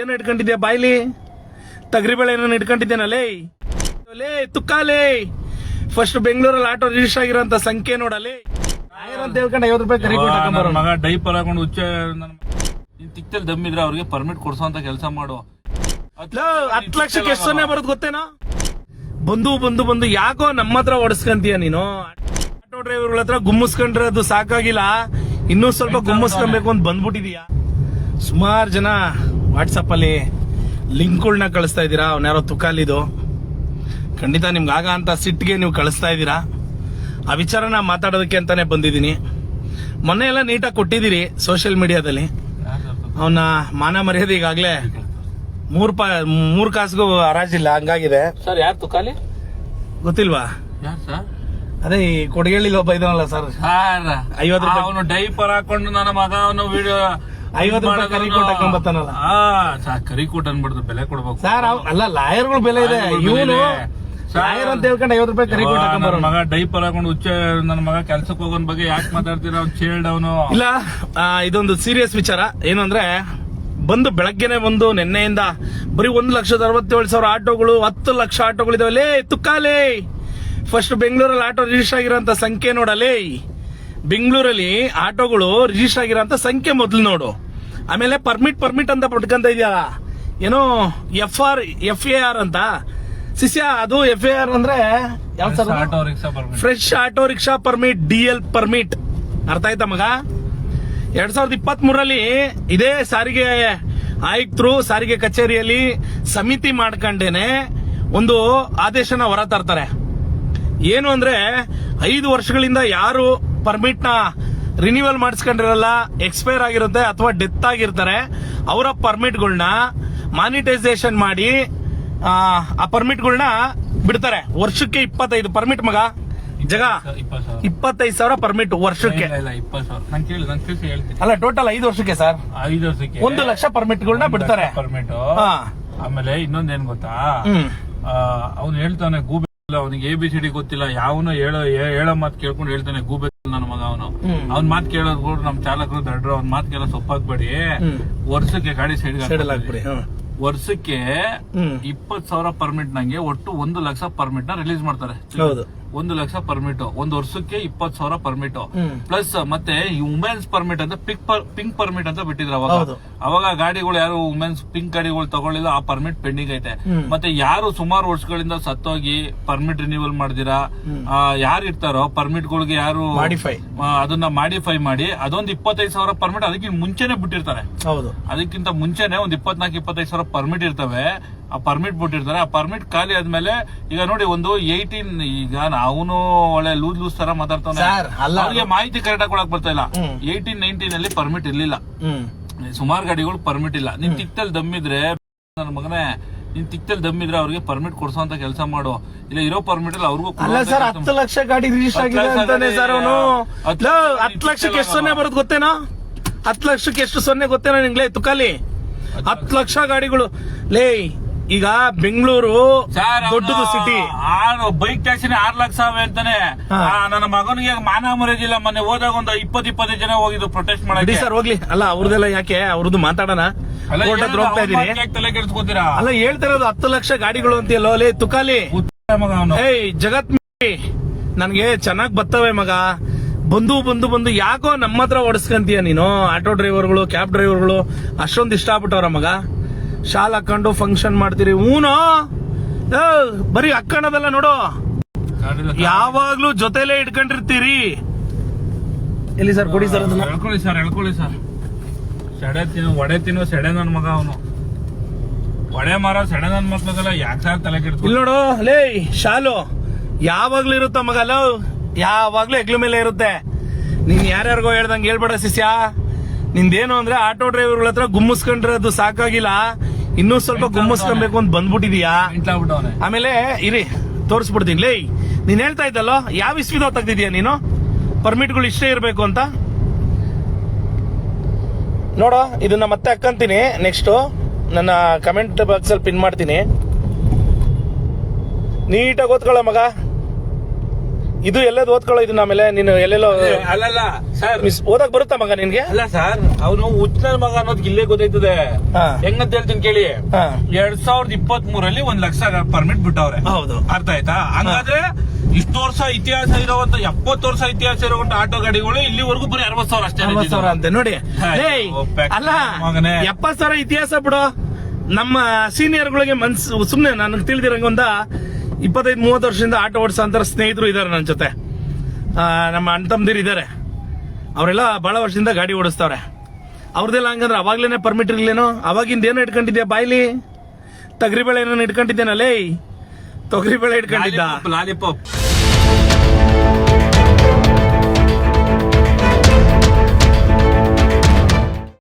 ಏನು ಇಟ್ಕೊಂಡಿದ್ಯಾ ಬಾಯ್ಲಿ? ತಗರಿಬೇಳೆ ಏನೋ ಇಟ್ಕೊಂಡಿದ್ದೇನಲ್ಲೇ ಲೇ. ತುಕ್ಕಾಲೇ. ಫಸ್ಟ್ ಬೆಂಗಳೂರಲ್ಲಿ ಆಟೋ ರಿಜಿಸ್ಟರ್ ಆಗಿರೋಂತ ಸಂಖ್ಯೆ ನೋಡಲೇ ಅಂತ ಹೇಳ್ಕೊಂಡು ಐವತ್ತು ರೂಪಾಯಿ ಕರಿ ಕೊಟ್ಟು ನನ್ನ ಮಗ ಡೈಪರ್ ಹಾಕೊಂಡು ಹುಚ್ಚ ನನ್ನ ನೀನ್ ತಿಕ್ತಲ್ಲಿ ದಮ್ಮಿದ್ರೆ ಅವ್ರಿಗೆ ಪರ್ಮಿಟ್ ಕೊಡ್ಸೋಂತ ಕೆಲಸ ಮಾಡು. ಹತ್ತು ಲಕ್ಷಕ್ಕೆ ಎಷ್ಟು ಸೊನ್ನೆ ಬರೋದು ಗೊತ್ತೇನೋ? ಬಂದು ಬಂದು ಬಂದು ಯಾಕೋ ನಮ್ಮ ಹತ್ರ ಓಡಿಸ್ಕಂತೀಯ ನೀನು? ಆಟೋ ಡ್ರೈವರ್ಗಳ ಹತ್ರ ಗುಮ್ಮಿಸ್ಕೊಂಡ್ರೆ ಅದು ಸಾಕಾಗಿಲ್ಲ. ಇನ್ನೂ ಸ್ವಲ್ಪ ಗುಮ್ಮಿಸ್ಕೊಬೇಕು ಅಂತ ಬಂದ್ಬಿಟ್ಟಿದೀಯ. ಸುಮಾರು ಜನ ವಾಟ್ಸಪ್ ಅಲ್ಲಿ ಲಿಂಕ್ಗಳನ್ನ ಕಳಿಸ್ತಾ ಇದ್ದೀರಾ? ಅವನ್ಯಾರೋ ತುಕಾಲಿದು. ಖಂಡಿತ ನಿಮ್ಗೆ ಆಗ ಅಂತ ಸಿಟ್ಟಿಗೆ ನೀವು ಕಳಿಸ್ತಾ ಇದ್ದೀರಾ? ಆ ವಿಚಾರನ ಮಾತಾಡೋದಕ್ಕೆ ಅಂತಾನೆ ಬಂದಿದ್ದೀನಿ. ಮೊನ್ನೆ ಎಲ್ಲ ನೀಟಾಗಿ ಕೊಟ್ಟಿದ್ದೀರಿ ಸೋಷಿಯಲ್ ಮೀಡಿಯಾದಲ್ಲಿ. ಅವನ ಮಾನ ಮರ್ಯಾದೆ ಈಗಾಗಲೇ ಮೂರು ಪಾ ಮೂರು ಕಾಸಿಗೂ ಹರಾಜಿಲ್ಲ ಹಂಗಾಗಿದೆ. ಸರ್ ಯಾರು ತುಕಾಲಿ? ಗೊತ್ತಿಲ್ವಾ? ಅದೇ ಈ ಕೊಡಗೇಳಿಲಿ ಒಬ್ಬ ಇದಾವಲ್ಲ ಸರ್. ಐವತ್ತು ಡೈಪರ್ ಹಾಕೊಂಡು ನನ್ನ ಮಗ ಅವನು ವಿಡಿಯೋ ಐವತ್ತು ರೂಪಾಯಿ ಕರಿ ಕೊಟ್ಟು ಹಾಕೊಂಬರ್ತಾನಲ್ಲ. ಹಾ ಸರ್ ಕರಿ ಕೊಟ್ಟು ಅನ್ಬಿಡ್ದು ಬೆಲೆ ಕೊಡ್ಬೇಕು. ಸರ್ ಅಲ್ಲ ಲಾಯರ್ಗಳು ಬೆಲೆ ಇದೆ. ಇವನು. ಲಾಯರ್ ಅಂತ ಹೇಳ್ಕೊಂಡು ಐವತ್ತು ರೂಪಾಯಿ ಕರಿಕೋಟ್ ಕೊಟ್ಟು ಮಗ ಡೈಪರ್ ಹಾಕೊಂಡು ಹುಚ್ಚ ನನ್ನ ಮಗ ಕೆಲ್ಸಕ್ಕೆ ಹೋಗೋನ್ ಬಗ್ಗೆ ಯಾಕೆ ಮಾತಾಡ್ತೀರಾ? ಅವ್ನು ಚೇಳ್ಡ್ ಅವನು. ಇಲ್ಲ ಇದೊಂದು ಸೀರಿಯಸ್ ವಿಚಾರ. ಏನಂದ್ರೆ ಬಂದು ಬೆಳಗ್ಗೆನೆ ಬಂದು ನಿನ್ನೆಯಿಂದ ಬರೀ ಒಂದು ಲಕ್ಷದ ಅರವತ್ತೇಳು ಸಾವಿರ ಆಟೋಗಳು ಹತ್ತು ಲಕ್ಷ ಆಟೋಗಳಿದಾವಲ್ಲೇ ತುಕ್ಕಾಲೇ. ಫಸ್ಟ್ ಬೆಂಗಳೂರಲ್ಲಿ ಆಟೋ ರಿಜಿಸ್ಟರ್ ಆಗಿರೋಂತ ಸಂಖ್ಯೆ ನೋಡಲೇ ಬೆಂಗಳೂರಲ್ಲಿ ಆಟೋಗಳು ರಿಜಿಸ್ಟರ್ ಆಗಿರೋಂತ ಸಂಖ್ಯೆ ಮೊದಲು ನೋಡು. ಆಮೇಲೆ ಪರ್ಮಿಟ್ ಪರ್ಮಿಟ್ ಅಂತ ಪಡ್ಕೊಂತ ಇದೆಯಲ್ಲ ಏನೋ F R F A R ಅಂತ. ಶಿಷ್ಯ ಅದು ಎಫ್ ಎ ಆರ್ ಅಂದ್ರೆ fresh auto rickshaw permit D L permit ಅರ್ಥ ಆಯ್ತಾ ಮಗ? ಎರಡ್ ಸಾವಿರದ ಇಪ್ಪತ್ತ್ ಮೂರಲ್ಲಿ ಇದೇ ಸಾರಿಗೆ ಆಯುಕ್ತರು ಸಾರಿಗೆ ಕಚೇರಿಯಲ್ಲಿ ಸಮಿತಿ ಮಾಡ್ಕೊಂಡೇನೆ ಒಂದು ಆದೇಶನ ಹೊರ ತರ್ತಾರೆ ಏನು ಅಂದ್ರೆ ಐದು ವರ್ಷಗಳಿಂದ ಯಾರು ಪರ್ಮಿಟ್ನ ನ ರಿನ್ಯೂವಲ್ ಮಾಡಿಸ್ಕೊಂಡಿರಲ್ಲ ಎಕ್ಸ್ಪೈರ್ ಆಗಿರುತ್ತೆ ಅಥವಾ ಡೆತ್ ಆಗಿರ್ತಾರೆ ಅವರ ಪರ್ಮಿಟ್ಗಳನ್ನ ಮಾನಿಟೈಸೇಷನ್ ಮಾಡಿ ಆ, ಪರ್ಮಿಟ್ಗಳನ್ನ ಬಿಡ್ತಾರೆ. ವರ್ಷಕ್ಕೆ ಇಪ್ಪತ್ತೈದು ಪರ್ಮಿಟ್ ಮಗ. ಜಗ ಇಪ್ಪತ್ತೈದು ಸಾವಿರ ಪರ್ಮಿಟ್ ವರ್ಷಕ್ಕೆ. ಅಲ್ಲ ಟೋಟಲ್ ಐದು ವರ್ಷಕ್ಕೆ ಸರ್ ಐದು ವರ್ಷಕ್ಕೆ. ಒಂದು ಲಕ್ಷ ಪರ್ಮಿಟ್ಗಳನ್ನ ಬಿಡ್ತಾರೆ. ಪರ್ಮಿಟ್. ಆಮೇಲೆ ಇನ್ನೊಂದೇನ್ ಏನ್ ಗೊತ್ತಾ ಅವ್ನು ಹೇಳ್ತಾನೆ ಗೂಬೆ ಅವನಿಗೆ ಎ ಬಿ ಸಿ ಡಿ ಗೊತ್ತಿಲ್ಲ. ಯಾವನು ಹೇಳೋ ಹೇಳೋ ಮಾತು ಕೇಳ್ಕೊಂಡು ಹೇಳ್ತಾನೆ ಗೂಬೆ ಅವನು ಮಾತು ಕೇಳೋದು ಕೂಡ ನಮ್ ಚಾಲಕರು ದಡ್ರು ಅವ್ನ ಮಾತು ಕೇಳೋ ಸೊಪ್ಪಾಗ್ಬೇಡಿ ವರ್ಷಕ್ಕೆ ಗಾಡಿ ಸೈಡ್ ಹಾಕ್ಬಿಡಿ. ವರ್ಷಕ್ಕೆ. ಇಪ್ಪತ್ ಸಾವಿರ ಪರ್ಮಿಟ್ ನಂಗೆ ಒಟ್ಟು ಒಂದು ಲಕ್ಷ ಪರ್ಮಿಟ್ನ ರಿಲೀಸ್ ಮಾಡ್ತಾರೆ. ಹೌದು. ಒಂದು ಲಕ್ಷ ಪರ್ಮಿಟ್ ಒಂದು ವರ್ಷಕ್ಕೆ ಇಪ್ಪತ್ ಸಾವಿರ ಪರ್ಮಿಟ್ ಪ್ಲಸ್ ಮತ್ತೆ ಈ ವುಮೆನ್ಸ್ ಪರ್ಮಿಟ್ ಅಂತ ಪಿಕ್ ಪಿಂಕ್ ಪರ್ಮಿಟ್ ಅಂತ ಬಿಟ್ಟಿದ್ರು ಅವಾಗ. ಅವಾಗ ಗಾಡಿಗಳು ಯಾರು ವುಮೆನ್ಸ್ ಪಿಂಕ್ ಗಾಡಿಗಳು ತಗೊಳ್ಳಿಲ್ಲ ಆ ಪರ್ಮಿಟ್ ಪೆಂಡಿಂಗ್ ಐತೆ. ಮತ್ತೆ ಯಾರು ಸುಮಾರು ವರ್ಷಗಳಿಂದ ಸತ್ತೋಗಿ ಪರ್ಮಿಟ್ ರಿನ್ಯೂವಲ್ ಮಾಡಿದಿರಾ? ಯಾರು ಇರ್ತಾರೋ ಪರ್ಮಿಟ್ ಗಳಿಗೆ ಯಾರು ಮಾಡಿಫೈ ಅದನ್ನ ಮಾಡಿಫೈ ಮಾಡಿ ಅದೊಂದು ಇಪ್ಪತ್ತೈದು ಸಾವಿರ ಪರ್ಮಿಟ್ ಅದಕ್ಕಿಂತ ಮುಂಚೆನೆ ಬಿಟ್ಟಿರ್ತಾರೆ. ಅದಕ್ಕಿಂತ ಮುಂಚೆನೆ ಒಂದ್ ಇಪ್ಪತ್ನಾಲ್ಕು ಇಪ್ಪತ್ತೈದು ಸಾವಿರ ಪರ್ಮಿಟ್ ಇರ್ತವೆ. ಆ ಪರ್ಮಿಟ್ ಬಿಟ್ಟಿರ್ತಾರೆ. ಆ ಪರ್ಮಿಟ್ ಖಾಲಿ ಆದ್ಮೇಲೆ ಈಗ ನೋಡಿ ಒಂದು ಏಯ್ಟೀನ್ ಈಗ ಅವನು ಒಳ್ಳೆ ಲೂಸ್ ಲೂಸ್ ತರ ಮಾತಾಡ್ತಾನೆ. ಅವ್ರಿಗೆ ಮಾಹಿತಿ ಕರೆಕ್ಟ್ ಆಗಿ ಕೊಡಕ್ ಬರ್ತಾ ಇಲ್ಲ. ಏಯ್ಟೀನ್ ನೈನ್ಟೀನ್ ಅಲ್ಲಿ ಪರ್ಮಿಟ್ ಇರ್ಲಿಲ್ಲ. ಸುಮಾರು ಗಾಡಿಗಳು ಪರ್ಮಿಟ್ ಇಲ್ಲ. ನಿನ್ ತಿಕ್ತಲ್ ದಮ್ಮಿದ್ರೆ ನನ್ನ ಮಗನೇ ನಿನ್ ತಿಕ್ತಲ್ ದಮ್ಮಿದ್ರೆ ಅವ್ರಿಗೆ ಪರ್ಮಿಟ್ ಕೊಡ್ಸೋ ಅಂತ ಕೆಲಸ ಮಾಡು. ಇಲ್ಲ ಇರೋ ಪರ್ಮಿಟ್ ಅಲ್ಲಿ ಅವ್ರಿಗೂ ಅಲ್ಲ ಸರ್ ಹತ್ತು ಲಕ್ಷ ಗಾಡಿ ರಿಜಿಸ್ಟರ್ ಆಗಿದೆ ಹತ್ತು ಲಕ್ಷಕ್ಕೆ ಎಷ್ಟು ಸೊನ್ನೆ ಬರೋದು ಗೊತ್ತೇನೋ? ಹತ್ತು ಲಕ್ಷಕ್ಕೆ ಎಷ್ಟು ಸೊನ್ನೆ ಗೊತ್ತೇನೋ ನಿಂಗ್ಲೇ ತುಕಾಲಿ? ಹತ್ತು ಲಕ್ಷ ಗಾಡಿಗಳು. ಲೇ ಈಗ ಬೆಂಗಳೂರು ದೊಡ್ಡದು ಸಿಟಿ ಬೈಕ್ ಟ್ಯಾಕ್ಸಿ ಆರ್ ಲಕ್ಷ ಅವೆ ಅಂತಾನೆ. ಹಾ. ಆ, ನನ್ನ ಮಗನಿಗೆ ಮಾನ ಮರ್ಯಾದಿಲ್ಲ ಮೊನ್ನೆ ಹೋದಾಗ ಒಂದು ಇಪ್ಪತ್ ಇಪ್ಪತ್ತೈದು ಜನ ಹೋಗಿದ್ದು ಪ್ರೊಟೆಸ್ಟ್ ಮಾಡಿ ಸರ್ ಹೋಗ್ಲಿ. ಅಲ್ಲ ಅವ್ರದೆಲ್ಲ ಯಾಕೆ? ಅವ್ರದ್ದು ಮಾತಾಡೋಣ. ಅಲ್ಲ, ಹೋಗ್ತಾ ಇದೀನಿ ತಲೆ ಕೆಡಿಸ್ಕೋತೀರಾ? ಅಲ್ಲ ಹೇಳ್ತಾ ಇರೋದು ಹತ್ತು ಲಕ್ಷ ಗಾಡಿಗಳು ಅಂತ ಲೋಲಿ ತುಕಾಲಿ. ಏಯ್ ಜಗತ್ ನನ್ಗೆ ಚೆನ್ನಾಗ್ ಬರ್ತವೆ ಮಗ. ಬಂದು ಬಂದು ಬಂದು ಯಾಕೋ ನಮ್ಮ ಹತ್ರ ಓಡಿಸ್ಕಂತೀಯ ನೀನು? ಆಟೋ ಡ್ರೈವರ್ಗಳು ಕ್ಯಾಬ್ ಡ್ರೈವರ್ಗಳು ಅಷ್ಟೊಂದು ಇಷ್ಟ ಆಗ್ಬಿಟ್ಟವ್ರ ಮಗ. ಶಾಲ್ ಹಾಕೊಂಡು ಫಂಕ್ಷನ್ ಮಾಡ್ತೀರಿ ಹೂನೋ ಬರೀ ಅಕ್ಕಣದಲ್ಲ ನೋಡು. ಯಾವಾಗ್ಲೂ ಜೊತೆಲೇ ಇಟ್ಕೊಂಡಿರ್ತೀರಿ. ಎಲ್ಲಿ ಸರ್ ಕೊಡಿ ಸರ್ ಅದನ್ನ? ಹೇಳ್ಕೊಳ್ಳಿ ಸರ್ ಹೇಳ್ಕೊಳ್ಳಿ ಸರ್. ಸೆಡೆ ತಿನ್ನು ಒಡೆ ತಿನ್ನು ಸೆಡೆ ನನ್ ಮಗ ಅವನು. ಒಡೆ ಮಾರ ಸೆಡೆ ನನ್ ಮಕ್ಳದಲ್ಲ ಯಾಕೆ ಸರ್ ತಲೆ ಕೆಡ್ತು ಇಲ್ಲಿ ನೋಡು ಲೇ ಶಾಲು. ಯಾವಾಗ್ಲೂ ಇರುತ್ತ ಮಗ ಅಲ್ಲ ಯಾವಾಗ್ಲೂ ಹೆಗ್ಲು ಮೇಲೆ ಇರುತ್ತೆ. ನೀನ್ ಯಾರ್ಯಾರಿಗೋ ಹೇಳ್ದಂಗೆ ಹೇಳ್ಬೇಡ ಶಿಷ್ಯ. ನಿಂದೇನು ಅಂದ್ರೆ ಆಟೋ ಡ್ರೈವರ್ಗಳ ಹತ್ರ ಗುಮ್ಮಿಸ್ಕೊಂಡ್ರೆ ಅದು ಸಾಕಾಗಿಲ್ಲ. ಇನ್ನೂ ಸ್ವಲ್ಪ ಗುಮ್ಮಸ್ಕೊಂಬೇಕು ಅಂತ ಬಂದ್ಬಿಟ್ಟಿದ್ಯಾ? ಆಮೇಲೆ ಇರಿ ತೋರಿಸ್ಬಿಡ್ತೀನಿ. ಲೇ ನೀನ್ ಹೇಳ್ತಾ ಇದ್ದಲ್ಲ ಯಾವ ಇಸ್ವಿದೋ ತೆಗ್ದಿದ್ಯಾ ನೀನು? ಪರ್ಮಿಟ್ಗಳು ಇಷ್ಟೇ ಇರಬೇಕು ಅಂತ. ನೋಡೋ ಇದನ್ನ ಮತ್ತೆ ಹಾಕ್ಕಂತೀನಿ ನೆಕ್ಸ್ಟ್ ನನ್ನ ಕಮೆಂಟ್ ಬಾಕ್ಸ್ ಅಲ್ಲಿ ಪಿನ್ ಮಾಡ್ತೀನಿ. ನೀಟಾಗಿ ಓದ್ಕೊಳ್ಳೋ ಮಗ. ಇದು ಎಲ್ಲದ್ ಓದ್ಕೊಳ್ಳೋ ಇದನ್ನ ಆಮೇಲೆ ನೀನು ಎಲ್ಲೆಲ್ಲೋ ಅಲ್ಲಲ್ಲ ಸರ್. ಮಿಸ್ ಓದಕ್ ಬರುತ್ತಾ ಮಗ ನಿನ್ಗೆ? ಅಲ್ಲ ಸರ್. ಅವನು ಹುಚ್ಚನ ಮಗ ಅನ್ನೋದು ಇಲ್ಲೇ ಗೊತ್ತಾಯ್ತದೆ. ಹೆಂಗಂತ ಹೇಳ್ತೀನಿ ಕೇಳಿ. ಎರಡ್ ಸಾವಿರದ ಇಪ್ಪತ್ತ್ ಮೂರಲ್ಲಿ ಒಂದ್ ಲಕ್ಷ ಪರ್ಮಿಟ್ ಬಿಟ್ಟವ್ರೆ. ಹೌದು. ಅರ್ಥ ಆಯ್ತಾ? ಹಂಗಾದ್ರೆ ಇಷ್ಟು ವರ್ಷ ಇತಿಹಾಸ ಇರುವಂತ ಎಪ್ಪತ್ತು ವರ್ಷ ಇತಿಹಾಸ ಇರುವಂತ ಆಟೋ ಗಾಡಿಗಳು ಇಲ್ಲಿವರೆಗೂ ಬರೀ ಅರವತ್ ಸಾವಿರ ಅಷ್ಟೇ ಅರವತ್ ಸಾವಿರ ಅಂತ ನೋಡಿ. ಅಲ್ಲ ಮಗನೇ. ಎಪ್ಪತ್ ಸಾವಿರ ಇತಿಹಾಸ ಬಿಡು. ನಮ್ಮ ಸೀನಿಯರ್ಗಳಿಗೆ ಮನ್ಸು ಸುಮ್ನೆ ನನಗೆ ತಿಳಿದಿರಂಗ ಒಂದ ಇಪ್ಪತ್ತೈದು, ಮೂವತ್ತು ವರ್ಷದಿಂದ ಆಟೋ ಓಡಿಸೋ ಅಂತ ಸ್ನೇಹಿತರು ಇದ್ದಾರೆ ನನ್ನ ಜೊತೆ. ನಮ್ಮ ಅಣ್ಣ ತಮ್ಮದಿರು ಇದ್ದಾರೆ ಅವರೆಲ್ಲ ಭಾಳ ವರ್ಷದಿಂದ ಗಾಡಿ ಓಡಿಸ್ತಾವ್ರೆ. ಅವ್ರದ್ದೆಲ್ಲ ಹಂಗಂದ್ರೆ ಅವಾಗ್ಲೇನೆ ಪರ್ಮಿಟ್ ಇರ್ಲೇನೋ ಅವಾಗಿಂದ ಏನೋ ಇಟ್ಕೊಂಡಿದ್ಯಾ ಬಾಯ್ಲಿ? ತೊಗರಿ ಬೇಳೆ ಏನೋ ಇಟ್ಕೊಂಡಿದ್ದೇನಲ್ಲೇ? ತೊಗರಿ ಬೇಳೆ ಇಟ್ಕೊಂಡಿದ್ದ ಲಾಲಿಪಾಪ್